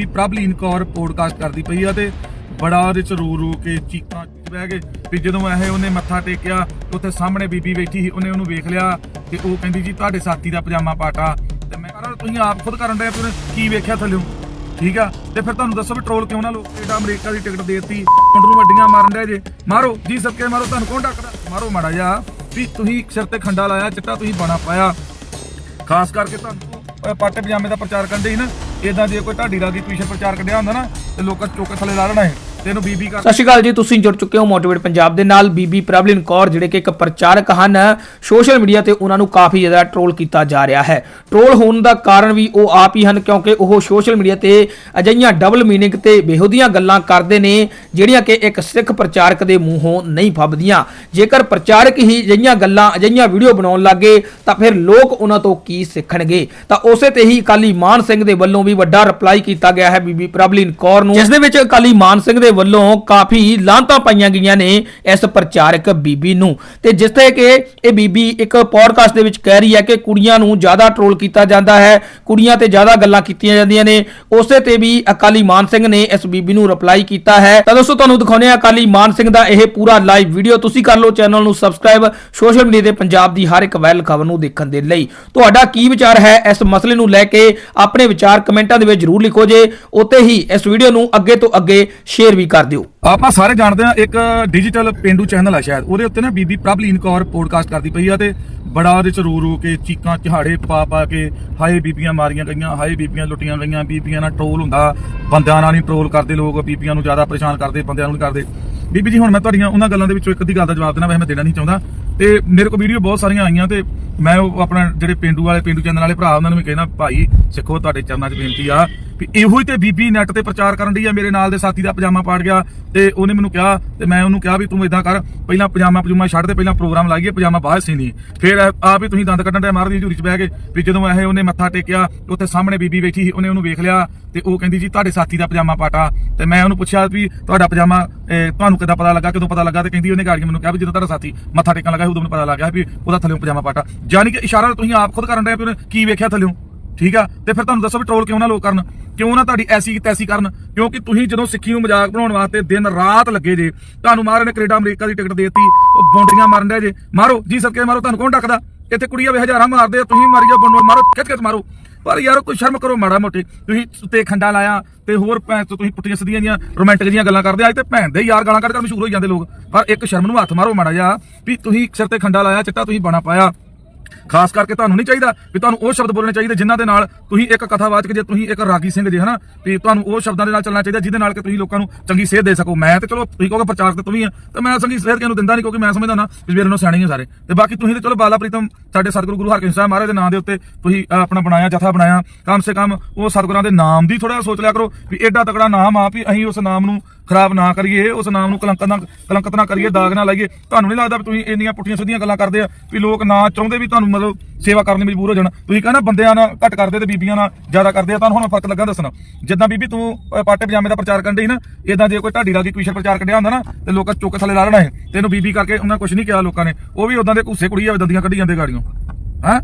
ਬੀਬੀ Prabhleen Kaur podcast ਕਰਦੀ ਪਈ ਆ ਤੇ ਬੜਾ ਉਹਦੇ ਚ ਰੋ ਰੋ ਕੇ ਚੀਕਾਂ ਬਹਿ ਗਏ ਵੀ ਜਦੋਂ ਇਹ ਉਹਨੇ ਮੱਥਾ ਟੇਕਿਆ, ਉੱਥੇ ਸਾਹਮਣੇ ਬੀਬੀ ਬੈਠੀ ਸੀ, ਉਹਨੇ ਉਹਨੂੰ ਵੇਖ ਲਿਆ ਤੇ ਉਹ ਕਹਿੰਦੀ ਜੀ, ਤੁਹਾਡੇ ਸਾਥੀ ਦਾ ਪਜਾਮਾ ਪਾਟਾ। ਤੇ ਮੈਂ ਕਹਾਂ ਤੁਸੀਂ ਆਪ ਖੁਦ ਕਰਨ ਡਿਆ ਤੁਸੀਂ ਕੀ ਵੇਖਿਆ ਥੱਲਿਓ? ਠੀਕ ਆ? ਤੇ ਫਿਰ ਤੁਹਾਨੂੰ ਦੱਸੋ ਵੀ ਟ੍ਰੋਲ ਕਿਉਂ ਨਾ ਲੋਕ ਜਿਹੜਾ ਅਮਰੀਕਾ ਦੀ ਟਿਕਟ ਦੇਤੀ? ਮੁੰਡ ਨੂੰ ਵੱਡੀਆਂ ਮਾਰਨ ਡਏ ਜੇ। ਮਾਰੋ, ਜੀ ਸਕੇ ਮਾਰੋ, ਤੁਹਾਨੂੰ ਕੌਣ ਡੱਕਦਾ? ਮਾਰੋ ਮਾੜਾ ਜਾ ਵੀ ਤੁਸੀਂ ਸਿਰ ਤੇ ਖੰਡਾ ਲਾਇਆ, ਚਿੱਟਾ ਤੁਸੀਂ ਬਣਾ ਪਾਇਆ। ਖਾਸ ਕਰਕੇ ਤੁਹਾਨੂੰ। ਪਾਟੇ ਪਜਾਮੇ ਦਾ ਪ੍ਰਚਾਰ ਕਰਦੇ ਸੀ ਨਾ ਇਦਾਂ ਜੇ ਕੋਈ ਢਾਡੀ ਰਾਗੀ ਪਿੱਛੇ ਪ੍ਰਚਾਰ ਕੱਢਿਆ ਹੁੰਦਾ ਨਾ, ਤੇ ਲੋਕਾਂ ਚੋਕੇ ਥੱਲੇ ਲਾ ਲੈਣਾ ਸੀ ਤੇ ਇਹਨੂੰ ਬੀਬੀ ਕਰ ਸਤਿ ਸ਼੍ਰੀ ਅਕਾਲ ਜੀ ਤੁਸੀਂ ਜੁੜ ਚੁੱਕੇ ਹੋ ਮੋਟੀਵੇਟ ਪੰਜਾਬ ਦੇ ਨਾਲ। ਬੀਬੀ ਪ੍ਰਭਲਿਨ ਕੌਰ ਜਿਹੜੇ ਕਿ ਇੱਕ ਪ੍ਰਚਾਰਕ ਹਨ ਸੋਸ਼ਲ ਮੀਡੀਆ ਤੇ ਉਹਨਾਂ ਨੂੰ ਕਾਫੀ ਜ਼ਿਆਦਾ ਟ੍ਰੋਲ ਕੀਤਾ ਜਾ ਰਿਹਾ ਹੈ। ਟ੍ਰੋਲ ਹੋਣ ਦਾ ਕਾਰਨ ਵੀ ਉਹ ਆਪ ਹੀ ਹਨ ਕਿਉਂਕਿ ਉਹ ਸੋਸ਼ਲ ਮੀਡੀਆ ਤੇ ਅਜਿਹੀਆਂ ਡਬਲ ਮੀਨਿੰਗ ਤੇ ਬੇਹੂਦੀਆਂ ਗੱਲਾਂ ਕਰਦੇ ਨੇ ਜਿਹੜੀਆਂ ਕਿ ਇੱਕ ਸਿੱਖ ਪ੍ਰਚਾਰਕ ਦੇ ਮੂੰਹੋਂ ਨਹੀਂ ਫੱਬਦੀਆਂ। ਜੇਕਰ ਪ੍ਰਚਾਰਕ ਹੀ ਅਜਿਹੀਆਂ ਗੱਲਾਂ ਅਜਿਹੀਆਂ ਵੀਡੀਓ ਬਣਾਉਣ ਲੱਗੇ ਤਾਂ ਫਿਰ ਲੋਕ ਉਹਨਾਂ ਤੋਂ ਕੀ ਸਿੱਖਣਗੇ? ਤਾਂ ਉਸੇ ਤੇ ਹੀ ਅਕਾਲੀ ਮਾਨ ਸਿੰਘ ਦੇ ਵੱਲੋਂ ਵੀ ਵੱਡਾ ਰਿਪਲਾਈ ਕੀਤਾ ਗਿਆ ਹੈ ਬੀਬੀ ਪ੍ਰਭਲਿਨ ਕੌਰ ਨੂੰ। ਜਿਸ ਦੇ ਵਿੱਚ ਅਕਾਲੀ ਮਾਨ ਸਿੰਘ ਦੇ ਵੱਲੋਂ ਕਾਫੀ ਲਾਂਤਾਂ ਪਾਈਆਂ ਗਈਆਂ ਨੇ ਇਸ ਪ੍ਰਚਾਰਕ ਬੀਬੀ ਨੂੰ। ਤੇ ਜਿਸ ਤੇ ਕਿ ਇਹ ਬੀਬੀ ਇੱਕ ਪੋਡਕਾਸਟ ਦੇ ਵਿੱਚ ਕਹਿ ਰਹੀ ਹੈ ਕਿ ਕੁੜੀਆਂ ਨੂੰ ਜ਼ਿਆਦਾ ਟ੍ਰੋਲ ਕੀਤਾ ਜਾਂਦਾ ਹੈ, ਕੁੜੀਆਂ ਤੇ ਜ਼ਿਆਦਾ ਗੱਲਾਂ ਕੀਤੀਆਂ ਜਾਂਦੀਆਂ ਨੇ। ਉਸੇ ਤੇ ਵੀ ਅਕਾਲੀ ਮਾਨ ਸਿੰਘ ਨੇ ਇਸ ਬੀਬੀ ਨੂੰ ਰਿਪਲਾਈ ਕੀਤਾ ਹੈ। ਤਾਂ ਦੋਸਤੋ, ਤੁਹਾਨੂੰ ਦਿਖਾਉਂਦੇ ਹਾਂ ਅਕਾਲੀ ਮਾਨ ਸਿੰਘ ਦਾ ਇਹ ਪੂਰਾ ਲਾਈਵ ਵੀਡੀਓ ਤੁਸੀਂ ਕਰ ਲਓ ਚੈਨਲ ਨੂੰ ਸਬਸਕ੍ਰਾਈਬ ਸੋਸ਼ਲ ਮੀਡੀਆ ਤੇ ਪੰਜਾਬ ਦੀ ਹਰ ਇੱਕ ਵੈਲ ਖਬਰ ਨੂੰ ਦੇਖਣ ਦੇ ਲਈ। ਤੁਹਾਡਾ ਕੀ ਵਿਚਾਰ ਹੈ ਇਸ ਮਸਲੇ ਨੂੰ ਲੈ ਕੇ? ਆਪਣੇ ਵਿਚਾਰ ਕਮੈਂਟਾਂ ਦੇ ਵਿੱਚ ਜਰੂਰ ਲਿਖੋ ਜੇ। ਉੱਤੇ ਹੀ ਇਸ ਵੀਡੀਓ ਨੂੰ ਅੱਗੇ ਤੋਂ ਅੱਗੇ ਸ਼ੇਅਰ ਵੀ ਕਰ ਦਿਓ। ਆਪਾਂ ਸਾਰੇ ਜਾਣਦੇ ਆ ਇੱਕ ਡਿਜੀਟਲ ਪਿੰਡੂ ਚੈਨਲ ਆ ਸ਼ਾਇਦ। ਉਹਦੇ ਉੱਤੇ ਨਾ ਬੀਬੀ ਪ੍ਰਭਲੀਨ ਕੌਰ ਪੋਡਕਾਸਟ ਕਰਦੀ ਪਈ ਆ ਤੇ ਬੜਾ ਉਹਦੇ ਚ ਰੋ ਰੋ ਕੇ, ਚੀਕਾਂ, ਚਹਾੜੇ ਪਾ ਪਾ ਕੇ, ਹਾਏ ਬੀਬੀਆਂ ਮਾਰੀਆਂ ਗਈਆਂ, ਹਾਏ ਬੀਬੀਆਂ ਲੁੱਟੀਆਂ ਗਈਆਂ, ਬੀਬੀਆਂ ਨਾਲ ਟ੍ਰੋਲ ਹੁੰਦਾ। ਬੰਦਿਆਂ ਨਾਲ ਨਹੀਂ ਟ੍ਰੋਲ ਕਰਦੇ ਲੋਕ, ਬੀਬੀਆਂ ਨੂੰ ਜ਼ਿਆਦਾ ਪਰੇਸ਼ਾਨ ਕਰਦੇ, ਬੰਦਿਆਂ ਨੂੰ ਕਰਦੇ। ਬੀਬੀ ਜੀ, ਹੁਣ ਮੈਂ ਤੁਹਾਡੀਆਂ ਉਹਨਾਂ ਗੱਲਾਂ ਦੇ ਵਿੱਚੋਂ ਇੱਕ ਅੱਧੀ ਗੱਲ ਦਾ ਜਵਾਬ ਦੇਣਾ, ਵੈਸੇ ਮੈਂ ਦੇਣਾ ਨਹੀਂ ਚਾਹੁੰਦਾ। ਤੇ ਮੇਰੇ ਕੋਲ ਵੀਡੀਓ ਬਹੁਤ ਸਾਰੀਆਂ ਆਈਆਂ ਤੇ ਮੈਂ ਆਪਣਾ ਜਿਹੜੇ ਪਿੰਡੂ ਵਾਲੇ, ਪਿੰਡੂ ਚੈਨਲ ਵਾਲੇ ਭਰਾ, ਉਹਨਾਂ ਨੂੰ ਵੀ ਕਹਿਣਾ, ਭਾਈ ਸਿੱਖੋ, ਤੁਹਾਡੇ ਚਰਨਾਂ 'ਚ ਬੇਨਤੀ ਆ। ਇਹੋ ਹੀ ਤੇ ਬੀਬੀ ਨੈਟ ਤੇ ਪ੍ਰਚਾਰ ਕਰਨ ਦੀ ਆ ਮੇਰੇ ਨਾਲ ਦੇ ਸਾਥੀ ਦਾ ਪਜਾਮਾ ਪਾੜ ਗਿਆ ਤੇ ਉਹਨੇ ਮੈਨੂੰ ਕਿਹਾ ਤੇ ਮੈਂ ਉਹਨੂੰ ਕਿਹਾ ਵੀ ਤੂੰ ਇਦਾਂ ਕਰ ਪਹਿਲਾਂ ਪਜਾਮਾ ਪਜੂਮਾ ਛੱਡ ਦੇ ਪਹਿਲਾਂ ਪ੍ਰੋਗਰਾਮ ਲਾਈਏ ਪਜਾਮਾ ਬਾਹਰ ਸੀ ਫਿਰ ਆਪ ਹੀ ਤੁਸੀਂ ਦੰਦ ਕੱਢਣ ਦੇ ਮਾਰਦੀ ਝੂਰੀ 'ਚ ਬਹਿ ਕੇ ਵੀ ਜਦੋਂ ਇਹ ਉਹਨੇ ਮੱਥਾ ਟੇਕਿਆ ਉੱਥੇ ਸਾਹਮਣੇ ਬੀਬੀ ਬੈਠੀ ਸੀ ਉਹਨੇ ਉਹਨੂੰ ਵੇਖ ਲਿਆ ਤੇ ਉਹ ਕਹਿੰਦੀ ਜੀ ਤੁਹਾਡੇ ਸਾਥੀ ਦਾ ਪਜਾਮਾ ਪਾਟਾ। ਤੇ ਮੈਂ ਉਹਨੂੰ ਪੁੱਛਿਆ ਵੀ ਤੁਹਾਡਾ ਪਜਾਮਾ ਇਹ, ਤੁਹਾਨੂੰ ਕਿੱਦਾਂ ਪਤਾ ਲੱਗਾ ਕਦੋਂ ਪਤਾ ਲੱਗਾ? ਤੇ ਕਹਿੰਦੀ ਉਹਨੇ ਗਾੜੀ ਮੈਨੂੰ ਕਿਹਾ ਵੀ ਜਦੋਂ ਤੁਹਾਡਾ ਸਾਥੀ ਮੱਥਾ ਟੇਕਣ ਲੱਗਾ ਸੀ ਉਦੋਂ ਮੈਨੂੰ ਪਤਾ ਲੱਗਿਆ ਵੀ ਉਹਦਾ ਥੱਲੇੋਂ ਪਜਾਮਾ ਪਾਟਾ। ਯਾਨੀ ਕਿ ਇਸ਼ਾਰਾ ਤੁਸੀਂ ਆਪ ਖੁਦ ਕਰਨ ਰਹੇ ਵੀ ਕੀ ਵੇਖਿਆ ਥੱਲੇੋਂ ਠੀਕ ਆ? ਤੇ ਫਿਰ ਤੁਹਾਨੂੰ ਦੱਸੋ ਵੀ ਟ੍ਰੋਲ ਕਿਉਂ ਨਾ ਲੋਕ ਕਰਨ। ਕਿਉਂ ਨਾ ਤੁਹਾਡੀ ਐਸੀ ਤੈਸੀ ਕਰਨ? ਕਿਉਂਕਿ ਤੁਸੀਂ ਜਦੋਂ ਸਿੱਖੀ ਨੂੰ ਮਜ਼ਾਕ ਬਣਾਉਣ ਵਾਸਤੇ ਦਿਨ ਰਾਤ ਲੱਗੇ ਜੇ ਤੁਹਾਨੂੰ ਮਾਰੇ ਨੇ ਕੈਨੇਡਾ ਅਮਰੀਕਾ ਦੀ ਟਿਕਟ ਦੇਤੀ ਉਹ ਬੌਂਡਰੀਆਂ ਮਾਰਨ ਦੇ ਜੇ। ਮਾਰੋ ਜੀ ਸਕੇ ਮਾਰੋ ਤੁਹਾਨੂੰ ਕੌਣ ਡੱਕਦਾ? ਇੱਥੇ ਕੁੜੀਆਂ ਵੇ ਹਜ਼ਾਰਾਂ ਮਾਰਦੇ ਆ, ਤੁਸੀਂ ਮਾਰੀ ਜਾਓ ਬੌਂਡੋ ਮਾਰੋ ਖਿੱਚ ਖਿੱਚ ਮਾਰੋ। ਪਰ ਯਾਰ ਕੋਈ ਸ਼ਰਮ ਕਰੋ ਮਾੜਾ ਮੋਟੇ। ਤੁਸੀਂ ਉੱਤੇ ਖੰਡਾ ਲਾਇਆ ਤੇ ਹੋਰ ਭੈਣ ਤੋਂ ਤੁਸੀਂ ਪੁੱਟੀਆਂ ਸਿੱਧੀਆਂ ਦੀਆਂ ਰੋਮਾਂਟਿਕ ਦੀਆਂ ਗੱਲਾਂ ਕਰਦੇ ਅੱਜ ਤੇ ਭੈਣ ਦੇ ਯਾਰ ਗਾਲਾਂ ਕੱਢ ਕੇ ਮਸ਼ਹੂਰ ਹੋਈ ਜਾਂਦੇ ਲੋਕ। ਪਰ ਇੱਕ ਸ਼ਰਮ ਨੂੰ ਹੱਥ ਮਾਰੋ ਮਾੜਾ ਜਿਹਾ ਵੀ ਤੁਸੀਂ ਸਿਰ ਤੇ ਖੰਡਾ ਲਾਇਆ ਚਿੱਟਾ ਤੁਸੀਂ ਬਣਾ ਪਾਇਆ। ਖਾਸ ਕਰਕੇ ਤੁਹਾਨੂੰ ਨਹੀਂ ਚਾਹੀਦਾ ਵੀ ਤੁਹਾਨੂੰ ਉਹ ਸ਼ਬਦ ਬੋਲਣੇ ਚਾਹੀਦੇ ਜਿਨ੍ਹਾਂ ਦੇ ਨਾਲ ਤੁਸੀਂ ਇੱਕ ਕਥਾਵਾਚਕ ਜੇ ਤੁਸੀਂ ਇੱਕ ਰਾਗੀ ਸਿੰਘ ਜੇ, ਹਨਾ? ਵੀ ਤੁਹਾਨੂੰ ਉਹ ਸ਼ਬਦਾਂ ਦੇ ਨਾਲ ਚੱਲਣਾ ਚਾਹੀਦਾ ਜਿਹਦੇ ਨਾਲ ਕਿ ਤੁਸੀਂ ਲੋਕਾਂ ਨੂੰ ਚੰਗੀ ਸੇਧ ਦੇ ਸਕੋ। ਮੈਂ ਤੇ ਚਲੋ ਤੁਸੀਂ ਕਹੋਗੇ ਪ੍ਰਚਾਰਕ ਤੇ ਤੂੰ ਵੀ ਆ, ਤੇ ਮੈਂ ਚੰਗੀ ਸੇਧ ਕਿਹਨੂੰ ਦਿੰਦਾ ਨਹੀਂ ਕਿਉਂਕਿ ਮੈਂ ਸਮਝਦਾ ਨਾ ਵੀ ਮੇਰੇ ਨੂੰ ਸਿਆਣੇ ਆ ਸਾਰੇ। ਤੇ ਬਾਕੀ ਤੁਸੀਂ ਤੇ ਚਲੋ ਬਾਲਾ ਪ੍ਰੀਤਮ, ਸਾਡੇ ਸਤਿਗੁਰੂ ਗੁਰੂ ਹਰਗੋਬਿੰਦ ਸਾਹਿਬ ਮਹਾਰਾਜ ਦੇ ਨਾਮ ਦੇ ਉੱਤੇ ਤੁਸੀਂ ਆਪਣਾ ਬਣਾਇਆ, ਜਥਾ ਬਣਾਇਆ। ਕਮ ਸੇ ਕਮ ਉਹ ਸਤਿਗੁਰਾਂ ਦੇ ਨਾਮ ਦੀ ਥੋੜਾ ਸੋਚ ਲਿਆ ਕਰੋ ਵੀ ਐਡਾ ਤਕੜਾ ਨਾਮ ਆ ਵੀ ਅਸੀਂ ਉਸ ਨਾਮ ਨੂੰ ਖਰਾਬ ਨਾ ਕਰੀਏ, ਉਸ ਨਾਮ ਨੂੰ ਕਲੰਕ ਨਾ ਕਲੰਕਤ ਨਾ ਕਰੀਏ, ਦਾਗ ਨਾ ਲਾਈਏ। ਤੁਹਾਨੂੰ ਨਹੀਂ ਲੱਗਦਾ ਵੀ ਤੁਸੀਂ ਇੰਨੀਆਂ ਪੁੱਠੀਆਂ ਸਿੱਧੀਆਂ ਗੱਲਾਂ ਕਰਦੇ ਆ, ਵੀ ਲੋਕ ਨਾ ਚਾਹੁੰਦੇ ਵੀ ਤੁਹਾਨੂੰ ਮਤਲਬ ਸੇਵਾ ਕਰਨ ਲਈ ਮਜਬੂਰ ਹੋ ਜਾਣਾ। ਤੁਸੀਂ ਕਹਿੰਦਾ ਬੰਦਿਆਂ ਨਾਲ ਘੱਟ ਕਰਦੇ ਤੇ ਬੀਬੀਆਂ ਨਾਲ ਜ਼ਿਆਦਾ ਕਰਦੇ ਆ, ਤੁਹਾਨੂੰ ਹੁਣ ਫ਼ਰਕ ਲੱਗਾ ਦੱਸਣਾ। ਜਿੱਦਾਂ ਬੀਬੀ ਤੂੰ ਪਾਟੇ ਪਜਾਮੇ ਦਾ ਪ੍ਰਚਾਰ ਕਰਨ ਡਈ ਨਾ ਇਦਾਂ ਜੇ ਕੋਈ ਢਾਡੀ ਰਾਗੀ ਕੁਸ਼ਲ ਪ੍ਰਚਾਰ ਕੱਢਿਆ ਹੁੰਦਾ ਨਾ, ਤੇ ਲੋਕਾਂ ਚੁੱਕ ਥੱਲੇ ਲਾ ਲੈਣਾ ਹੈ ਤੈਨੂੰ ਬੀਬੀ ਕਰਕੇ ਉਹਨਾਂ ਕੁਝ ਨਹੀਂ ਕਿਹਾ ਲੋਕਾਂ ਨੇ। ਉਹ ਵੀ ਉਦਾਂ ਦੇ ਘੂਸੇ ਕੁੜੀ ਆ ਦੰਦੀਆਂ ਕੱਢੀ ਜਾਂਦੇ ਗਾੜੀਆਂ। ਹੈਂ?